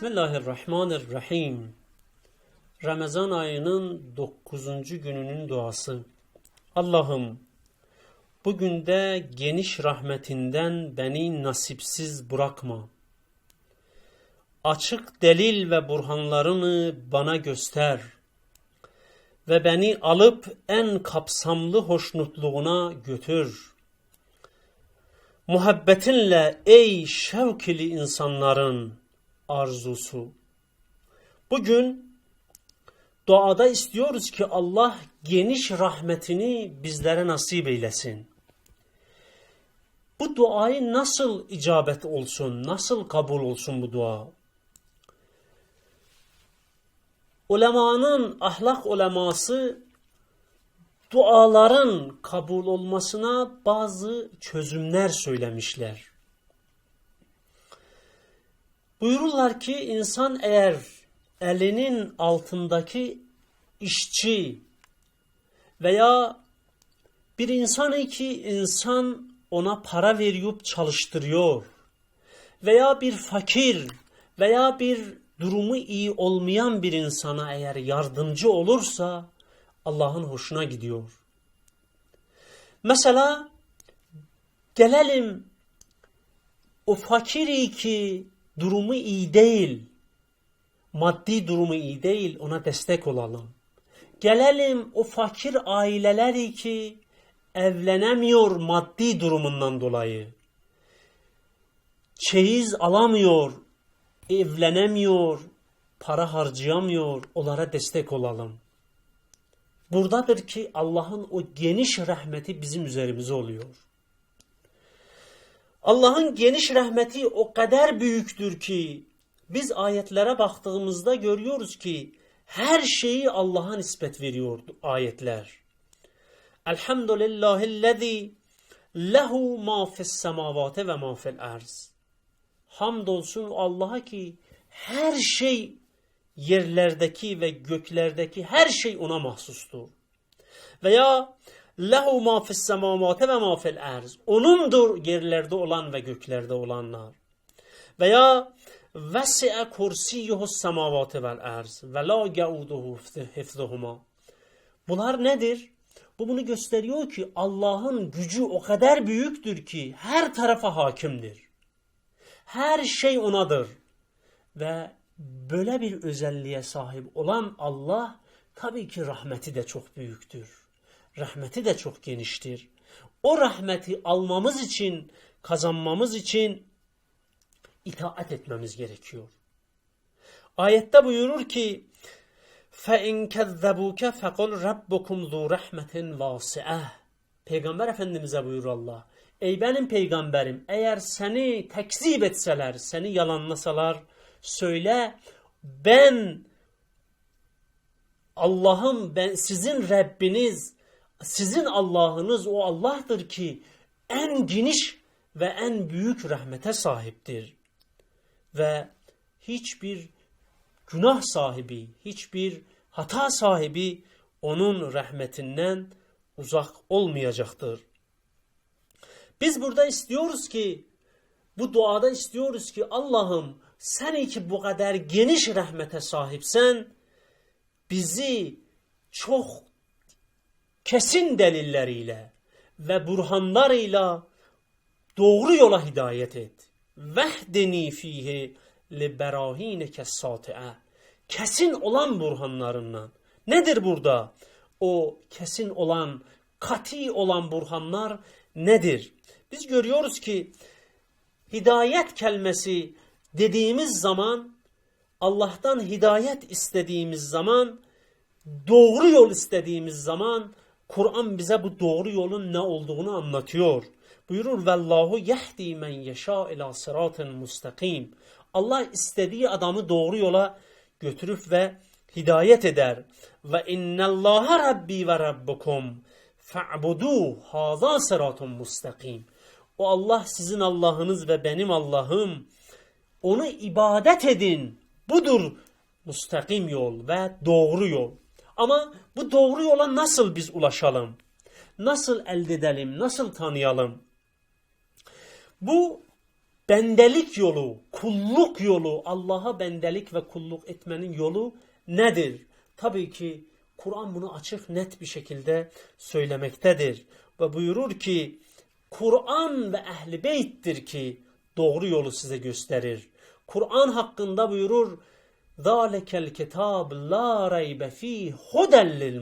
Bismillahirrahmanirrahim. Ramazan ayının 9. gününün duası. Allah'ım bugün de geniş rahmetinden beni nasipsiz bırakma. Açık delil ve burhanlarını bana göster ve beni alıp en kapsamlı hoşnutluğuna götür. Muhabbetinle ey şevkili insanların arzusu. Bugün duada istiyoruz ki Allah geniş rahmetini bizlere nasip eylesin. Bu duayı nasıl icabet olsun, nasıl kabul olsun bu dua? Ulemanın, ahlak uleması duaların kabul olmasına bazı çözümler söylemişler. Buyururlar ki insan eğer elinin altındaki işçi veya bir insan ki insan ona para verip çalıştırıyor veya bir fakir veya bir durumu iyi olmayan bir insana eğer yardımcı olursa Allah'ın hoşuna gidiyor. Mesela gelelim o fakiri ki durumu iyi değil, maddi durumu iyi değil ona destek olalım. Gelelim o fakir aileleri ki evlenemiyor maddi durumundan dolayı. Çeyiz alamıyor, evlenemiyor, para harcayamıyor, onlara destek olalım. Buradadır ki Allah'ın o geniş rahmeti bizim üzerimize oluyor. Allah'ın geniş rahmeti o kadar büyüktür ki biz ayetlere baktığımızda görüyoruz ki her şeyi Allah'a nispet veriyor ayetler. Elhamdülillahillezî lehu ma fis semavate ve ma fil arz. Hamdolsun Allah'a ki her şey yerlerdeki ve göklerdeki her şey ona mahsustur. Veya lehu ma fis semavate ve ma fil arz. Onundur yerlerde olan ve göklerde olanlar. Veya vesi'e kursiyuhu semavate vel arz ve la gauduhu hifzuhuma. Bunlar nedir? Bu bunu gösteriyor ki Allah'ın gücü o kadar büyüktür ki her tarafa hakimdir. Her şey onadır. Ve böyle bir özelliğe sahip olan Allah tabii ki rahmeti de çok büyüktür rahmeti de çok geniştir. O rahmeti almamız için, kazanmamız için itaat etmemiz gerekiyor. Ayette buyurur ki فَاِنْ كَذَّبُوكَ فَقُلْ رَبُّكُمْ ذُو رَحْمَةٍ وَاسِعَةٍ Peygamber Efendimiz'e buyurur Allah. Ey benim peygamberim eğer seni tekzip etseler, seni yalanlasalar söyle ben Allah'ım ben sizin Rabbiniz sizin Allah'ınız o Allah'tır ki en geniş ve en büyük rahmete sahiptir. Ve hiçbir günah sahibi, hiçbir hata sahibi onun rahmetinden uzak olmayacaktır. Biz burada istiyoruz ki, bu duada istiyoruz ki Allah'ım sen ki bu kadar geniş rahmete sahipsen, bizi çok kesin delilleriyle ve burhanlarıyla doğru yola hidayet et. Vehdeni fihi li berahineke sati'a. Kesin olan burhanlarından. Nedir burada? O kesin olan, kati olan burhanlar nedir? Biz görüyoruz ki hidayet kelimesi dediğimiz zaman Allah'tan hidayet istediğimiz zaman doğru yol istediğimiz zaman Kur'an bize bu doğru yolun ne olduğunu anlatıyor. Buyurur vallahu yehdi men yeşâ ila sıratın mustakim. Allah istediği adamı doğru yola götürüp ve hidayet eder. Ve innallaha rabbi ve rabbukum fa'budu haza sıratun mustakim. O Allah sizin Allah'ınız ve benim Allah'ım. Onu ibadet edin. Budur mustakim yol ve doğru yol. Ama bu doğru yola nasıl biz ulaşalım? Nasıl elde edelim? Nasıl tanıyalım? Bu bendelik yolu, kulluk yolu, Allah'a bendelik ve kulluk etmenin yolu nedir? Tabii ki Kur'an bunu açık net bir şekilde söylemektedir. Ve buyurur ki Kur'an ve ehli beyttir ki doğru yolu size gösterir. Kur'an hakkında buyurur Zalikel kitab la raybe fi huden lil.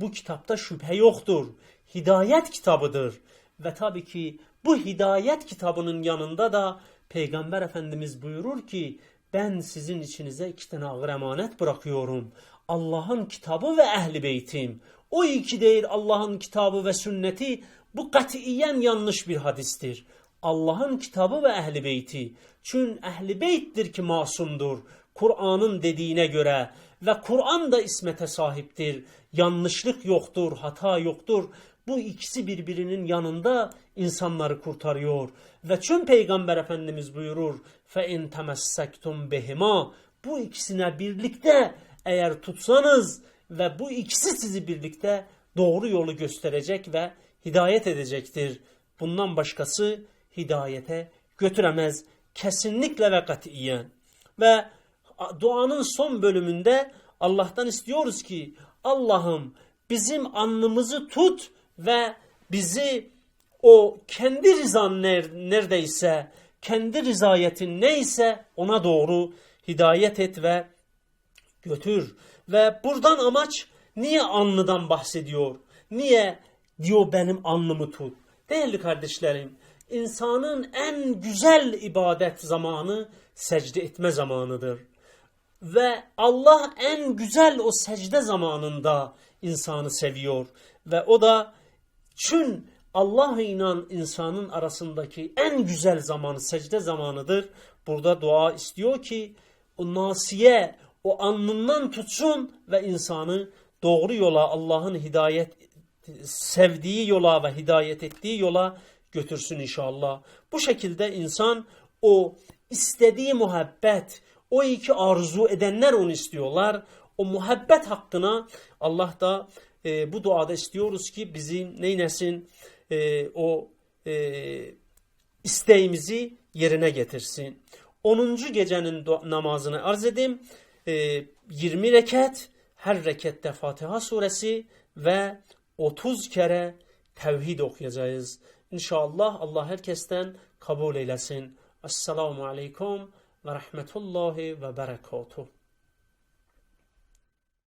Bu kitapta şüphe yoktur. Hidayet kitabıdır. Ve tabii ki bu hidayet kitabının yanında da Peygamber Efendimiz buyurur ki ben sizin içinize iki tane ağır emanet bırakıyorum. Allah'ın kitabı ve ehli beytim. O iki değil Allah'ın kitabı ve sünneti bu katiyen yanlış bir hadistir. Allah'ın kitabı ve ehli beyti. Çün ehli beyttir ki masumdur. Kur'an'ın dediğine göre ve Kur'an da ismete sahiptir. Yanlışlık yoktur, hata yoktur. Bu ikisi birbirinin yanında insanları kurtarıyor. Ve çün Peygamber Efendimiz buyurur. Fe in temessektum behima. Bu ikisine birlikte eğer tutsanız ve bu ikisi sizi birlikte doğru yolu gösterecek ve hidayet edecektir. Bundan başkası hidayete götüremez. Kesinlikle ve katiyen. Ve duanın son bölümünde Allah'tan istiyoruz ki Allah'ım bizim alnımızı tut ve bizi o kendi rızan neredeyse, kendi rizayetin neyse ona doğru hidayet et ve götür. Ve buradan amaç niye alnıdan bahsediyor? Niye diyor benim alnımı tut? Değerli kardeşlerim, insanın en güzel ibadet zamanı secde etme zamanıdır. Ve Allah en güzel o secde zamanında insanı seviyor. Ve o da çün Allah inan insanın arasındaki en güzel zamanı secde zamanıdır. Burada dua istiyor ki o nasiye o alnından tutsun ve insanı doğru yola Allah'ın hidayet sevdiği yola ve hidayet ettiği yola götürsün inşallah. Bu şekilde insan o istediği muhabbet, o iki arzu edenler onu istiyorlar. O muhabbet hakkına Allah da e, bu duada istiyoruz ki bizi neynesin e, o e, isteğimizi yerine getirsin. 10. gecenin namazını arz edeyim. E, 20 rekat, her rekatte Fatiha suresi ve 30 kere tevhid okuyacağız. İnşallah Allah herkesten kabul eylesin. Esselamu Aleyküm ve Rahmetullahi ve Berekatuhu.